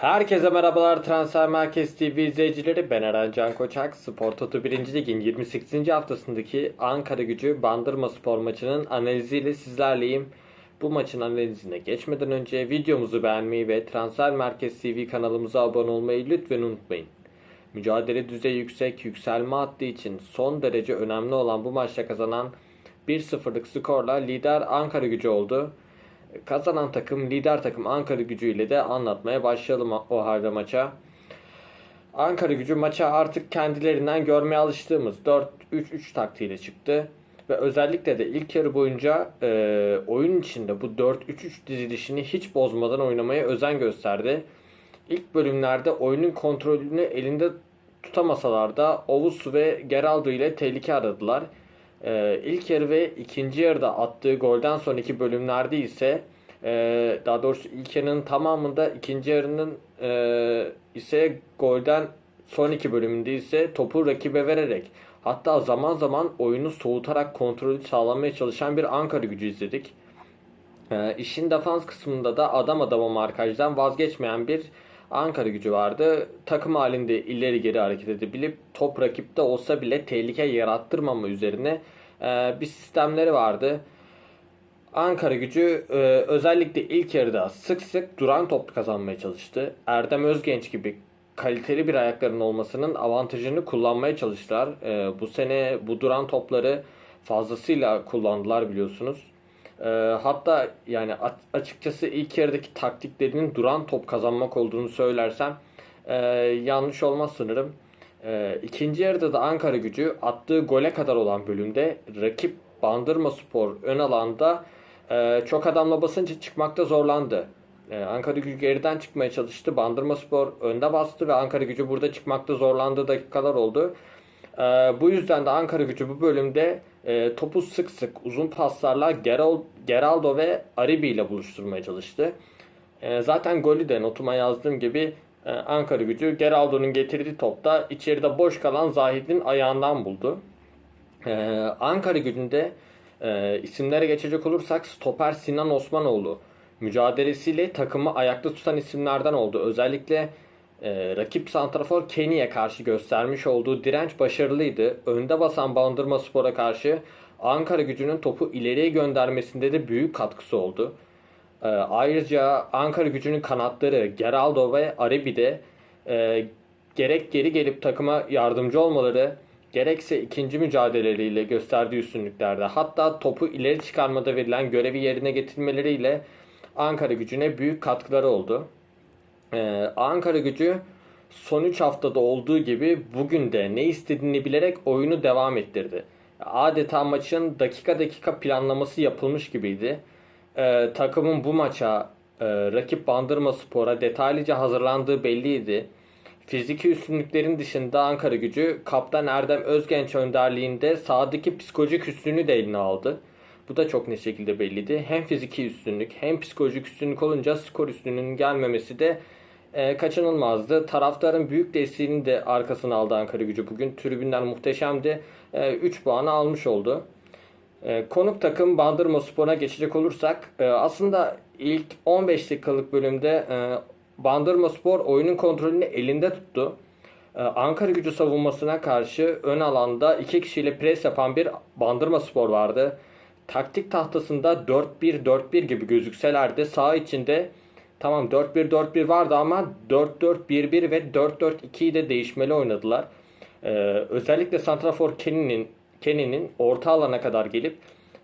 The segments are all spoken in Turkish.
Herkese merhabalar Transfer Merkez TV izleyicileri. Ben Eren Can Koçak. Spor Toto 1. Lig'in 28. haftasındaki Ankara gücü Bandırma Spor maçının analiziyle sizlerleyim. Bu maçın analizine geçmeden önce videomuzu beğenmeyi ve Transfer Merkez TV kanalımıza abone olmayı lütfen unutmayın. Mücadele düzeyi yüksek, yükselme hattı için son derece önemli olan bu maçta kazanan 1-0'lık skorla lider Ankara gücü oldu. Kazanan takım lider takım Ankara gücüyle de anlatmaya başlayalım o halde maça. Ankara gücü maça artık kendilerinden görmeye alıştığımız 4-3-3 taktiğiyle çıktı. Ve özellikle de ilk yarı boyunca e, oyun içinde bu 4-3-3 dizilişini hiç bozmadan oynamaya özen gösterdi. İlk bölümlerde oyunun kontrolünü elinde tutamasalar da Ovus ve Geraldo ile tehlike aradılar. Ee, ilk yarı ve ikinci yarıda attığı golden sonraki bölümlerde ise e, daha doğrusu ilk yarının tamamında ikinci yarının e, ise golden son iki bölümünde ise topu rakibe vererek hatta zaman zaman oyunu soğutarak kontrolü sağlamaya çalışan bir Ankara gücü izledik. E, işin defans kısmında da adam adama markajdan vazgeçmeyen bir Ankara gücü vardı. Takım halinde ileri geri hareket edebilip top rakipte olsa bile tehlike yarattırmama üzerine e, bir sistemleri vardı. Ankara gücü e, özellikle ilk yarıda sık sık duran top kazanmaya çalıştı. Erdem Özgenç gibi kaliteli bir ayaklarının olmasının avantajını kullanmaya çalıştılar. E, bu sene bu duran topları fazlasıyla kullandılar biliyorsunuz. E, hatta yani açıkçası ilk yarıdaki taktiklerinin duran top kazanmak olduğunu söylersem e, yanlış olmaz sanırım. E, ikinci yarıda da Ankara gücü attığı gole kadar olan bölümde rakip Bandırma Spor ön alanda e, çok adamla basınca çıkmakta zorlandı. E, Ankara gücü geriden çıkmaya çalıştı. Bandırma Spor önde bastı ve Ankara gücü burada çıkmakta zorlandığı dakikalar oldu. E, bu yüzden de Ankara gücü bu bölümde e, topu sık sık uzun paslarla Gerald, Geraldo ve Aribi ile buluşturmaya çalıştı. E, zaten golü de notuma yazdığım gibi e, Ankara gücü Geraldo'nun getirdiği topta içeride boş kalan Zahid'in ayağından buldu. E, Ankara gücünde e, isimlere geçecek olursak stoper Sinan Osmanoğlu mücadelesiyle takımı ayakta tutan isimlerden oldu. Özellikle e, rakip santrafor Kenny'e karşı göstermiş olduğu direnç başarılıydı. Önde basan Bandırma Spor'a karşı Ankara gücünün topu ileriye göndermesinde de büyük katkısı oldu. E, ayrıca Ankara gücünün kanatları Geraldo ve Arebi de e, gerek geri gelip takıma yardımcı olmaları gerekse ikinci mücadeleleriyle gösterdiği üstünlüklerde hatta topu ileri çıkarmada verilen görevi yerine getirmeleriyle Ankara gücüne büyük katkıları oldu. Ee, Ankara gücü son 3 haftada olduğu gibi bugün de ne istediğini bilerek oyunu devam ettirdi. Adeta maçın dakika dakika planlaması yapılmış gibiydi. Ee, takımın bu maça e, rakip Bandırma Spor'a detaylıca hazırlandığı belliydi. Fiziki üstünlüklerin dışında Ankara gücü kaptan Erdem Özgenç önderliğinde sahadaki psikolojik üstünlüğü de eline aldı. Bu da çok net şekilde belliydi. Hem fiziki üstünlük hem psikolojik üstünlük olunca skor üstünlüğünün gelmemesi de e, kaçınılmazdı. Taraftarın büyük desteğini de arkasına aldı Ankara gücü bugün. Tribünden muhteşemdi. E, 3 puanı almış oldu. E, konuk takım Bandırma Spor'a geçecek olursak e, aslında ilk 15 dakikalık bölümde e, Bandırma Spor oyunun kontrolünü elinde tuttu. Ee, Ankara gücü savunmasına karşı ön alanda iki kişiyle pres yapan bir Bandırma Spor vardı. Taktik tahtasında 4-1-4-1 gibi gözükseler de saha içinde tamam 4-1-4-1 vardı ama 4-4-1-1 ve 4-4-2'yi de değişmeli oynadılar. Ee, özellikle Santrafor Kenny'nin Kenny'nin orta alana kadar gelip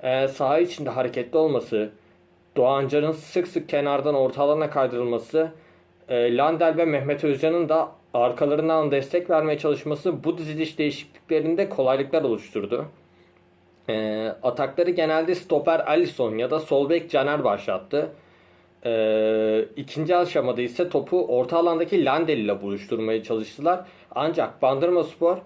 e, saha içinde hareketli olması, Doğancan'ın sık sık kenardan orta alana kaydırılması e, Landel ve Mehmet Özcan'ın da arkalarından destek vermeye çalışması bu diziliş değişikliklerinde kolaylıklar oluşturdu. E, atakları genelde stoper Alisson ya da sol bek Caner başlattı. E, ikinci aşamada ise topu orta alandaki Landel ile buluşturmaya çalıştılar. Ancak Bandırma Spor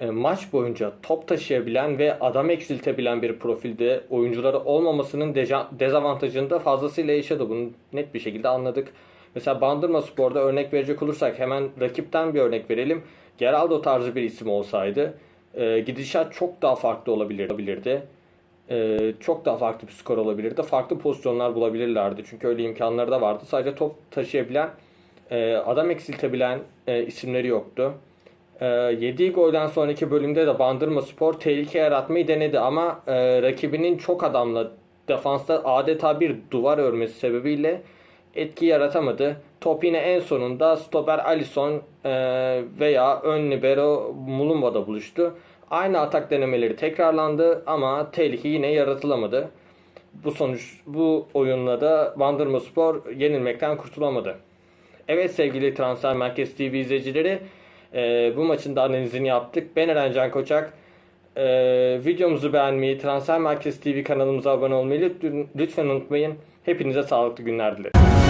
e, maç boyunca top taşıyabilen ve adam eksiltebilen bir profilde oyuncuları olmamasının dezavantajını da fazlasıyla yaşadı. Bunu net bir şekilde anladık. Mesela Bandırma Spor'da örnek verecek olursak hemen rakipten bir örnek verelim. Geraldo tarzı bir isim olsaydı e, gidişat çok daha farklı olabilirdi. E, çok daha farklı bir skor olabilirdi. Farklı pozisyonlar bulabilirlerdi. Çünkü öyle imkanları da vardı. Sadece top taşıyabilen e, adam eksiltebilen e, isimleri yoktu. E, yediği golden sonraki bölümde de Bandırma Spor tehlike yaratmayı denedi ama e, rakibinin çok adamla defansta adeta bir duvar örmesi sebebiyle etki yaratamadı. Top yine en sonunda stoper Alisson e, veya ön libero Mulumba'da buluştu. Aynı atak denemeleri tekrarlandı ama tehlike yine yaratılamadı. Bu sonuç bu oyunla da Bandırma Spor yenilmekten kurtulamadı. Evet sevgili Transfer Merkez TV izleyicileri e, bu maçın da analizini yaptık. Ben Eren Can Koçak. E, videomuzu beğenmeyi, Transfer Merkez TV kanalımıza abone olmayı lütfen unutmayın. Hepinize sağlıklı günler dilerim.